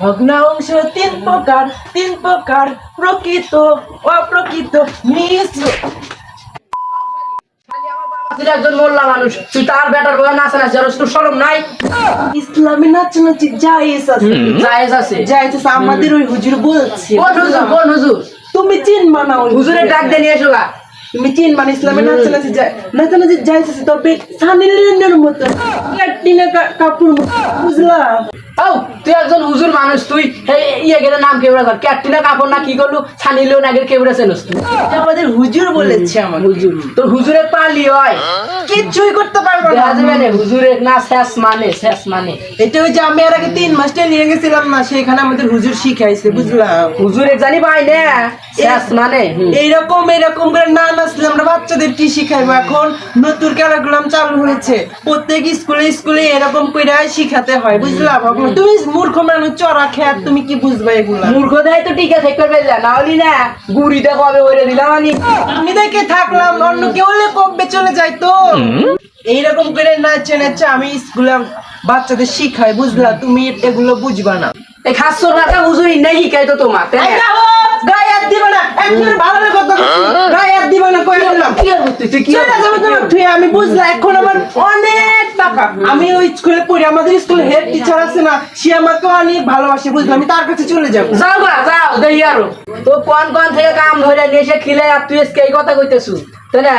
ভগ্নাংশ তিন প্রকার তিন প্রকার প্রকৃত অপ্রকৃত মিশ্র। তুই একজন মোল্লা মানুষ। তুই তার বেটার বয়ে নাচে না যার তোর সরম নাই। ইসলামে নাচানাচি জায়েজ আছে। জায়েজ আছে। জায়েজ আছে আমাদের ওই হুজুর বলছে। কোন হুজুর কোন হুজুর? তুমি চিনবা না ওই হুজুরের ডাক দিয়ে নিয়ে এসো গা। তুমি চিনবা না ইসলামে নাচানাচি যায় নাচানাচি জায়েজ আছে তবে মতো। ক্যাটরিনা কা- কাপুর বুঝলাম? ও তুই একজন হুজুর মানুষ তুই ইয়ে গেলে নাম কেবড়া কর? ক্যাটরিনা কাপড় না কি করলু? নাগের কেবড়া চেনস তুই? আমাদের হুজুর বলেছে আমার হুজুর। তোর হুজুরের পালি হয়। কিচ্ছুই করতে পারব না। যাবে না হুজুরের না শেষ মানে শেষ মানে। এটা ওই যে আমি এর আগে তিন নিয়ে গেছিলাম না সেখানে আমাদের হুজুর শিখাইছে বুঝলাম হুজুরের জানি পাই না শেষ মানে। এইরকম এরকম করে না নাচলে আমরা বাচ্চাদের কি শিখাইবো? এখন নতুন কারিকুলাম চালু হয়েছে। প্রত্যেক স্কুলে স্কুলে এরকম করে শিখাতে হয় বুঝলাম তুমি মূর্খ মানুষ চড়া খেয়ার তুমি কি বুঝবা এগুলা? মূর্খ দেয় তো টিকে থেকে করবে না হলি না গুড়িতে কবে ওরে দিলাম আমি আমি দেখে থাকলাম অন্য কেউ হলে কমবে চলে যাই তো এইরকম করে নাচে নাচে আমি স্কুলে বাচ্চাদের শিখাই বুঝলা? তুমি এগুলো বুঝবা না। এই খাসর রাখা হুজুর নেই শিখাই তো তোমার? দেখো, গায়ে হাত দিবা না একবার ভালো করে গায়ে হাত দিবা না কই বললাম? কি আর করছিস কি চলে যাবে তোমার আমি বুঝলাম এখন আমার অনেক টাকা। আমি ওই স্কুলে পড়ি আমাদের স্কুলে হেড টিচার আছে না সে আমাকে অনেক ভালোবাসে বুঝলাম আমি তার কাছে চলে যাব। যাও গা যাও দেই আরও। তো কোন কোন থেকে কাম ধরে নিয়ে এসে খিলে আর তুই আজকে এই কথা কইতেছু? তাই না?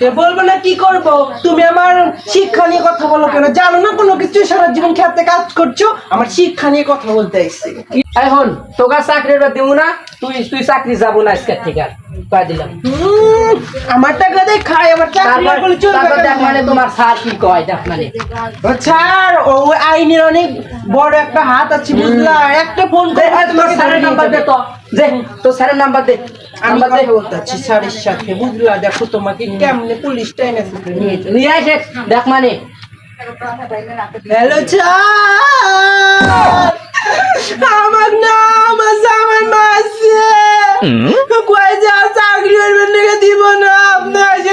বলব না কি করব? তুমি আমার শিক্ষা নিয়ে কথা বলো কেন? জানো না কোনো কিছু? সারা জীবন খেতে কাজ করছ? আমার শিক্ষা নিয়ে কথা বলতে আসছে এখন তোকে দিব না? তুই তুই চাকরি যাব না আজকের থেকে। আর দিলাম। আমার টাকা দিয়ে খাই আমার চাকরি না চলবে দেখ মানে তোমার স্যার কি কয় দেখ মানে। ছাড় ও আইনের অনেক বড় একটা হাত আছে বুঝলা? একটা ফোন করে তোমার স্যারের নাম্বার দে তো। যে তোর স্যারের নাম্বার দে। আমি নাম্বার দে কথা বলতে চাচ্ছি স্যারের সাথে বুঝলা দেখো তোমাকে কেমনে পুলিশ টাইনে নিয়ে আসে দেখ মানে। হ্যালো আমার নাম আমার মাসে। কয় যা চাকরি দিব না আপনি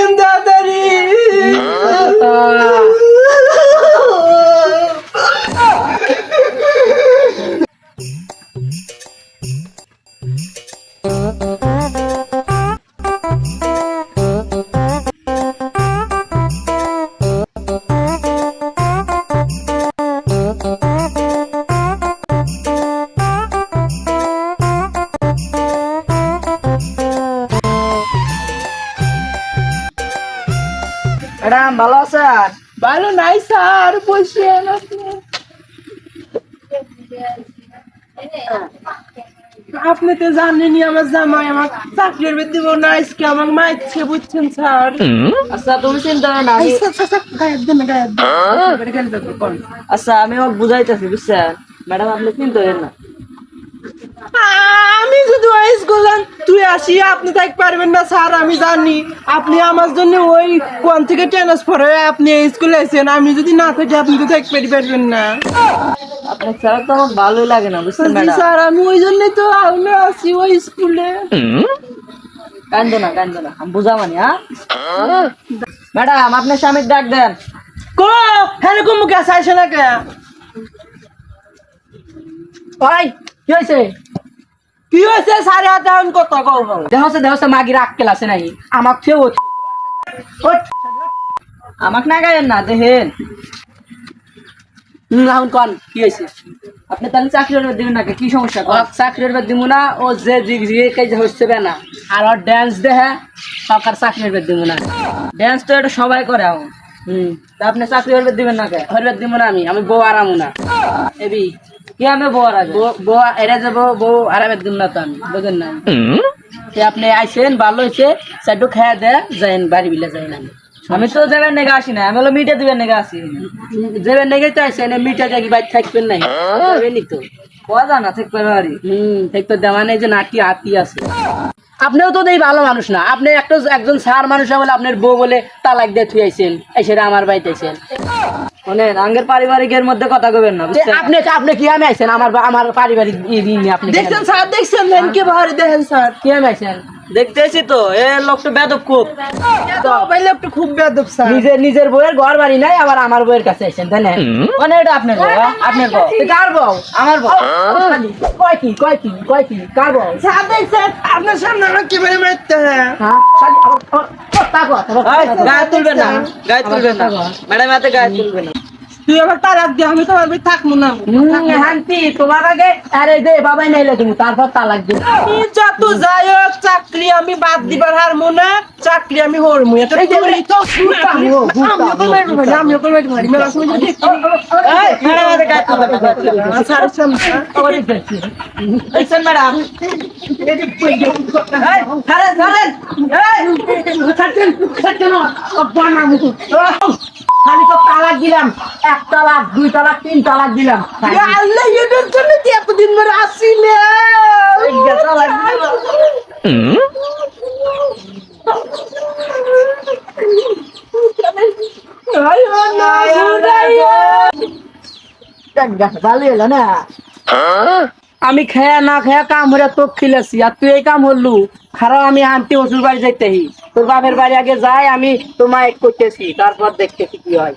ম্যাডাম ভালো স্যার ভালো নাই স্যার বসেন আপনি তো জানেনই আমার জামাই আমার চাকরির বৃদ্ধি দিব না আজকে আমার মাইছে বুঝছেন স্যার আচ্ছা তুমি চিন্তা করো না দেন দেন। গেলে তো কোন? আচ্ছা আমি বুঝাইতেছি বুঝছেন ম্যাডাম আপনি চিন্তা করেন না আমি যদি ওই স্কুলে তুই আসি আপনি থাক পারবেন না স্যার আমি জানি। আপনি আমার জন্য ওই কোন থেকে ট্রান্সফার হয়ে আপনি এই স্কুলে এসেছেন আমি যদি না থাকি আপনি তো পারবেন না। আপনার ছাড়া তো আমার ভালোই লাগে না বুঝছেন ম্যাডাম? স্যার আমি ওই জন্যই তো আমি আসি ওই স্কুলে কান্দো না কান্দো না আমি বুঝা মানে হ্যাঁ? ম্যাডাম আপনার স্বামীর ডাক দেন। কো হ্যাঁ মুখে আসে না কে? ওই কি হয়েছে কি হয়েছে? সাড়ে হাতে আমি কত কও দেহসে দেহসে মাগি নাই আমাক থেও আমাকে না গায়েন না এখন কন কি হয়েছে? আপনি তাহলে চাকরি করবে দিবেন নাকি? কি সমস্যা? চাকরির দিব না ও যে কাজ হচ্ছে না। আর ওর ড্যান্স দেহে সরকার চাকরির দিব না। ড্যান্স তো এটা সবাই করে এখন। হুম তা আপনি চাকরি করবে দিবেন না কে হরবেদ দিব না আমি আমি বউ আরামু না। এবি। কি আমি বউ আর বউ এরা যাব বউ আরামের দিন না তো আমি বুঝেন না। আপনি আইসেন ভালো হয়েছে চারটু খাইয়া দেয় যাইন বাড়ি বিলে যাইন আমি। আমি তো যাবেন নেগে আসি না আমি হলো মিটে দিবেন নেগে আসি। যাবেন নেগে তো আইসেন মিটা দেখি বাইর থাকবেন নাই যাবেনই তো। কোয়া জানা ঠিক পারে হুম ঠিক দেওয়া নেই যে নাটি আতি আছে। আপনিও তো দেই ভালো মানুষ না। আপনি একটা একজন সার মানুষ বলে আপনার বউ বলে তালাক দিয়ে থুই আইছেন এসে আমার বাড়িতে আইছেন। মানে আঙ্গের পারিবারিকের মধ্যে কথা কবেন না তে আপনি আপনি কি আমি আইছেন? আমার আমার পারিবারিক আপনি দেখছেন স্যার দেখছেন কে বাহারে দেখেন স্যার। কি আমি আইছেন? দেখতেছি তো এ লোকটা বেদব খুব। একটু খুব বেদব স্যার। নিজের নিজের বউয়ের ঘর বাড়ি নাই আবার আমার বউয়ের কাছে এসেছেন তাই না? মানে এটা আপনার বউ হ্যাঁ? আপনার বউ। কার বউ? আমার বউ। কয় কি কয় কি কয় কি? কার বউ? স্যার আপনার সামনে আমার কি কীভাবে মারতে হ্যাঁ। গায়ে তুলবেন না গায়ে তুলবেন না। ম্যাডাম এতে গায়ে তুলবেন না। তুই আবার তালাক দিয়ে আমি তোমার বাড়ি থাকব না হান্তি তোমার আগে আরে দে বাবাই নাইলে তুমি তারপর তালাক দিবে আমি যত যাই হোক চাকরি আমি বাদ দিবার হারমো না চাকরি আমি হরমু এটা তুমি তো আমি ওকে মারবো না, আমি ওকে মারবো না, মেলা সময় যদি- ম্যাডাম এতে গায়ে তুলবেন না। আমার স্যারের সামনে, হ্যাঁ? আবারই ফেলছি। দেখছেন ম্যাডাম এই, ছাড়েন, ছাড়েন। ছাড়ছেন, ছাড়ছেন না। ও, বানা মুখু। ও, খালি তো তালাক দিলাম এক তালাক দুই তালাক তিন তালাক দিলাম আল্লাহ, এটার জন্য কি এতদিন ধরে আসিলে? আয়ো না, ঘুরাইও। ভালো হলো না? আমি খেয়া না খেয়া কাম হরে তো খিলেছি আর তুই এই কাম হলু খারাপ আমি আনতে ওষুধ বাড়ি যাইতেহি। তোর বাপের বাড়ি আগে যাই আমি তোমায় করতেছি তারপর দেখতেছি কি হয়।